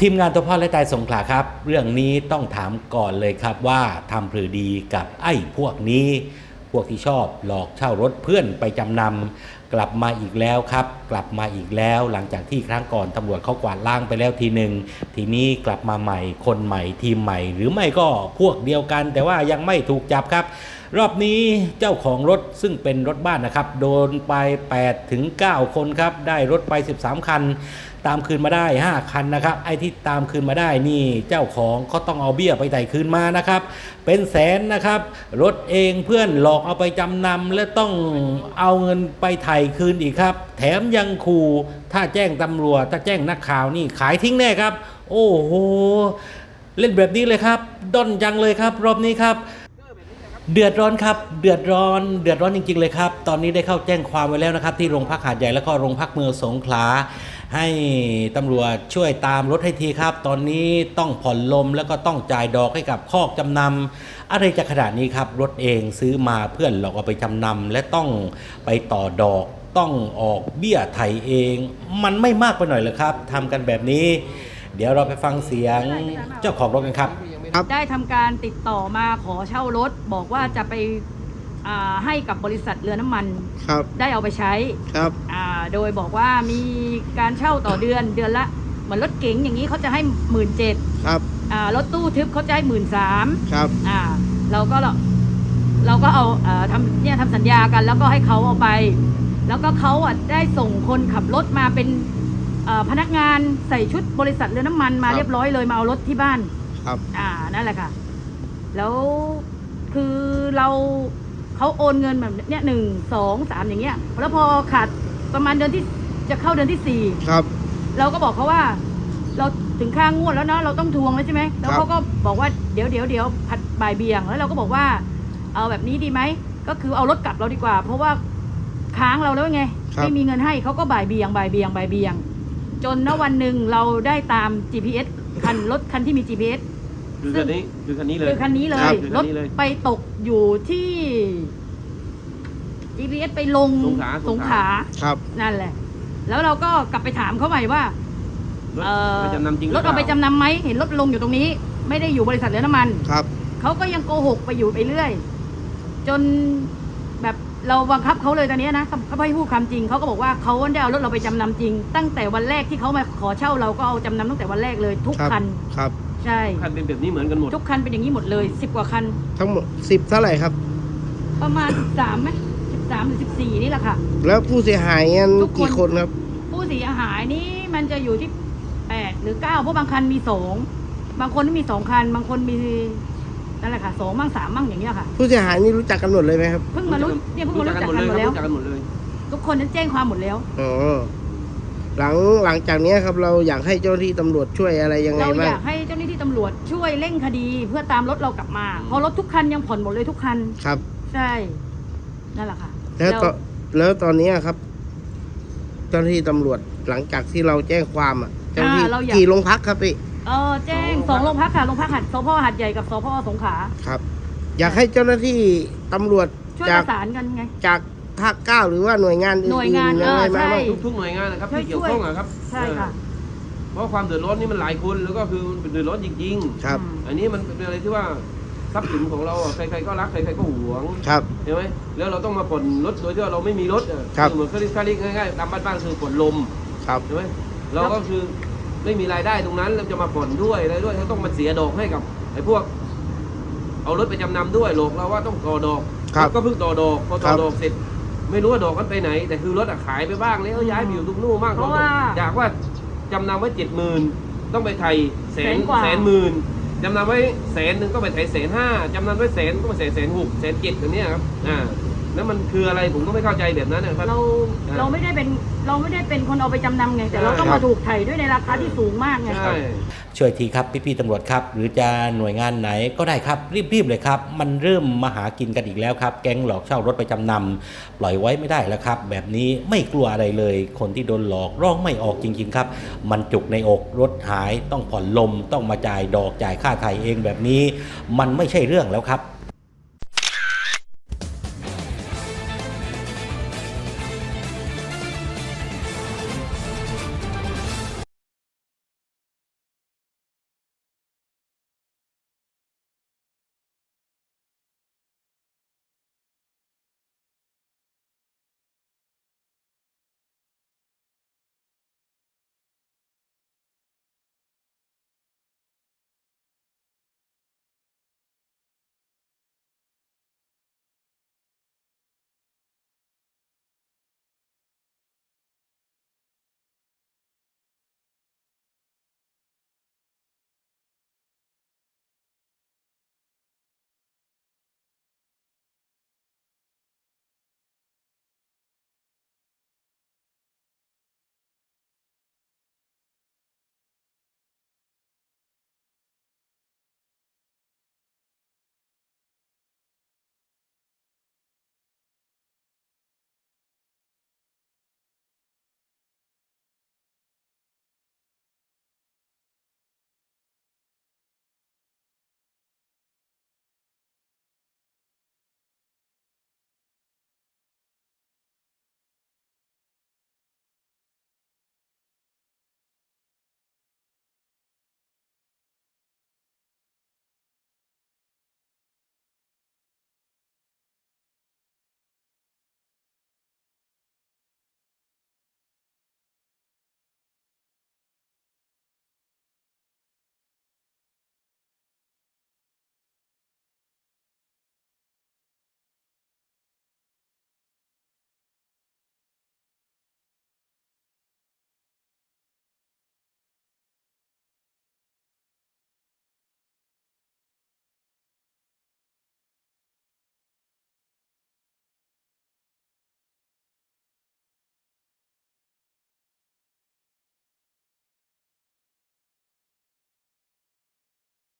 ทีมงานตัวพ่อและตายสงขลาครับ เรื่องนี้ต้องถามก่อนเลยครับว่าทำพรือดีกับไอ้พวกนี้ พวกที่ชอบหลอกเช่ารถเพื่อนไปจำนำกลับมาอีกแล้วครับ กลับมาอีกแล้ว หลังจากที่ครั้งก่อนตำรวจเขากวาดล้างไปแล้วทีหนึ่งทีนี้กลับมาใหม่คนใหม่ทีมใหม่ หรือไม่ก็พวกเดียวกัน แต่ว่ายังไม่ถูกจับครับ รอบนี้เจ้าของรถซึ่งเป็นรถบ้านนะครับ โดนไป8ถึง9คนครับ ได้รถไป 13 คัน ตามคืนมาได้ 5 คันนะครับ ไอ้ที่ตามคืนมาได้นี่ เจ้าของก็ต้องเอาเบี้ยไปไต่คืนมานะครับ เป็นแสนนะครับ รถเองเพื่อนหลอกเอาไปจำนำและต้องเอาเงินไปไถ่คืนอีกครับ แถมยังขู่ถ้าแจ้งตำรวจ ถ้าแจ้งนักข่าวนี่ขายทิ้งแน่ครับ โอ้โหเล่นแบบนี้เลยครับด้นจังเลยครับ รอบนี้ครับ เดือดร้อนครับ เดือดร้อน เดือดร้อนจริง ๆ เลยครับ ตอนนี้ได้เข้าแจ้งความไว้แล้วนะครับ ที่โรงพักหาดใหญ่แล้วก็โรงพักเมืองสงขลา ให้ตำรวจช่วยตามรถให้ทีครับ ตอนนี้ต้องผ่อนลมแล้วก็ต้องจ่ายดอกให้กับคอกจำนำอะไรจะขนาดนี้ครับ รถเองซื้อมาเพื่อนหลอกเอาไปจำนำและต้องไปต่อดอก ต้องออกเบี้ยไถเอง มันไม่มากไปหน่อยเหรอครับทำกันแบบนี้ เดี๋ยวเราไปฟังเสียงเจ้าของรถกันครับ ครับได้ทำการติดต่อมาขอเช่ารถ บอกว่าจะไปอ่าให้กับบริษัทเรือน้ำมันครับได้เอาไปใช้ครับอ่าโดยบอกว่ามีการเช่าต่อเดือนเดือนละเหมือนรถเก๋งอย่างนี้เขาจะให้หมื่นเจ็ดครับรถตู้ทึบเขาจะให้หมื่นสามครับอ่าเราก็เราเราก็เอาเอ่อทำเนี่ยทำสัญญากัน แล้วก็ให้เขาเอาไป แล้วก็เขาอะได้ส่งคนขับรถมาเป็นเอ่อพนักงานใส่ชุดบริษัทเรือน้ำมันมาเรียบร้อยเลยมาเอารถที่บ้าน ครับ อ่านั่นแหละค่ะ แล้วคือเราเขาโอนเงินแบบเนี้ยหนึ่งสองสามอย่างเงี้ยแล้วพอขาดประมาณเดือนที่จะเข้าเดือนที่สี่ครับ เราก็บอกเขาว่า เราถึงค่างวดแล้วเนาะเราต้องทวงแล้วใช่ไหมแล้วเขาก็บอกว่าเดี๋ยวเดี๋ยวเดี๋ยวผัดบ่ายเบี่ยง แล้วเราก็บอกว่า เอาแบบนี้ดีไหมก็คือเอารถกลับเราดีกว่า เพราะว่าค้างเราแล้วไงครับไม่มีเงินให้เขาก็บ่ายเบี่ยงบ่ายเบี่ยงบ่ายเบี่ยง จนณวันหนึ่งเราได้ตาม GPS คันรถคันที่มี GPS คือคันนี้คือคันนี้เลยคือคันนี้เลครัยบรถคันนี้เลยไปตกอยู่ที่ GPS ไปลงสงขลาสงขลาครับ นั่นแหละ แล้วเราก็กลับไปถามเขาใหม่ว่ารถเอ่อไปจำนำจริงหรอถปเอาล่ไปจำนำไหมเห็นรถลงอยู่ตรงนี้ ไม่ได้อยู่บริษัทเรือน้ำมัน ครับเขาก็ยังโกหกไปอยู่ไปเรื่อย จนแบบ เราบังคับเขาเลยตอนนี้นะเขาเขาไม่ให้พูดความจริงเขาก็บอกว่าเขาได้เอารถเราไปจำนำจริง ตั้งแต่วันแรกที่เขามาขอเช่าเราก็เอาจำนำตั้งแต่วันแรกเลยทุกครับคันครับ ใช่คันเป็นแบบนี้เหมือนกันหมด ทุกคันเป็นอย่างนี้หมดเลยสิบกว่าคัน ทั้งหมดสิบเท่าไหร่ครับ ประมาณสิบสามไหมสิบสามหรือสิบสี่นี่แหละค่ะ แล้วผู้เสียหายกันทุกคน กี่คนครับ ผู้เสียหายนี่มันจะอยู่ที่แปดหรือเก้าเพราะบางคันมีสองบางคนมีสองคัน บางคนมี นั่นแหละค่ะสองมั่งสามมั่งอย่างเงี้ยค่ะ ผู้เสียหายนี่รู้จักกันหมดเลยไหมครับเพิ่งมารู้เนี่ยเพิ่งมารู้จักกันหมดรู้แล้วจักกันหมดเลยทุกคนนั้นแจ้งความหมดแล้วอ๋อหลังหลังจากเนี้ยครับเราอยากให้เจ้าหน้าที่ตำรวจช่วยอะไรยังไงเราบ้าองยากให้เจ้าหน้าที่ตำรวจช่วยเร่งคดีเพื่อตามรถเรากลับมาเพราะรถทุกคันยังผ่อนหมดเลยทุกคัน ครับ ใช่นั่นแหละค่ะแล้วตอนแล้วตอนเนี้ยครับ เจ้าหน้าที่ตำรวจหลังจากที่เราแจ้งความอะเจ้าหน้าที่อ่าเราอยาก กี่โรงพักครับพี่ เออแจ้งสองโรงพักค่ะโรงพักหัดสพหัดใหญ่กับสพสงขลาครับ อยากให้เจ้าหน้าที่ตำรวจช่วยจาปกระสานกันไง จากภาคเก้าหรือว่าหน่วยงานอื่นหน่วยงานๆยังไงเออมาใช่บ้างทุกทุกหน่วยงานนะครับช่วยที่เกี่ยวข้องอะครับใช่ค่ะเออเพราะความเดือดร้อนนี่มันหลายคนแล้วก็คือมันเป็นเดือดร้อนจริง ครับอืม ๆ อันนี้มันเป็นอะไรที่ว่าทรัพย์สินของเราอะใครๆก็รักใครๆก็หวงครับ ใช่ไหมแล้วเราต้องมาผ่อนรถโดยที่ว่าเราไม่มีรถอะครับเหมือนเขาเรียกเขาเรียกง่ายๆตามบ้านๆคือผ่อนลมครับ ใช่ไหมเราก็คือ ไม่มีรายได้ตรงนั้นเราจะมาผ่อนด้วยอะไรด้วยเราต้องมาเสียดอกให้กับไอ้พวก เอารถไปจำนำด้วยหลอกเราว่าต้องต่อดอกครับก็เพิ่งต่อดอกพอต่คอรับดอกเสร็จ ไม่รู้ว่าดอกมันไปไหน แต่คือรถอะขายไปบ้างแล้วย้ายไปอยู่ตรงนู้นบ้างเพราะว่าอยากว่าจำนำไว้เจ็ดหมื่นต้องไปไทยแสแสนนกว่าแสนหมื่นจำนำไว้แสนหนึ่งก็ไปไทยแสนห้าจำนำไว้แสนก็ไปแสนแสนหกแสนเจ็ดอย่างเนี้ยครับอ่า แล้วมันคืออะไรผมก็ไม่เข้าใจแบบนั้นนะครับ เราอ่าเราไม่ได้เป็นเราไม่ได้เป็นคนเอาไปจำนำไง แต่เราต้องครัมาบถูกไถ่ด้วยในราคาที่สูงมากไง ใช่ ช่วยทีครับพี่ๆตำรวจครับ หรือจะหน่วยงานไหนก็ได้ครับรีบๆเลยครับ มันเริ่มมาหากินกันอีกแล้วครับ แก๊งหลอกเช่ารถไปจำนำปล่อยไว้ไม่ได้แล้วครับ แบบนี้ไม่กลัวอะไรเลย คนที่โดนหลอกร้องไม่ออกจริงๆครับ มันจุกในอกรถหายต้องผ่อนลมต้องมาจ่ายดอกจ่ายค่าไถ่เองแบบนี้ มันไม่ใช่เรื่องแล้วครับ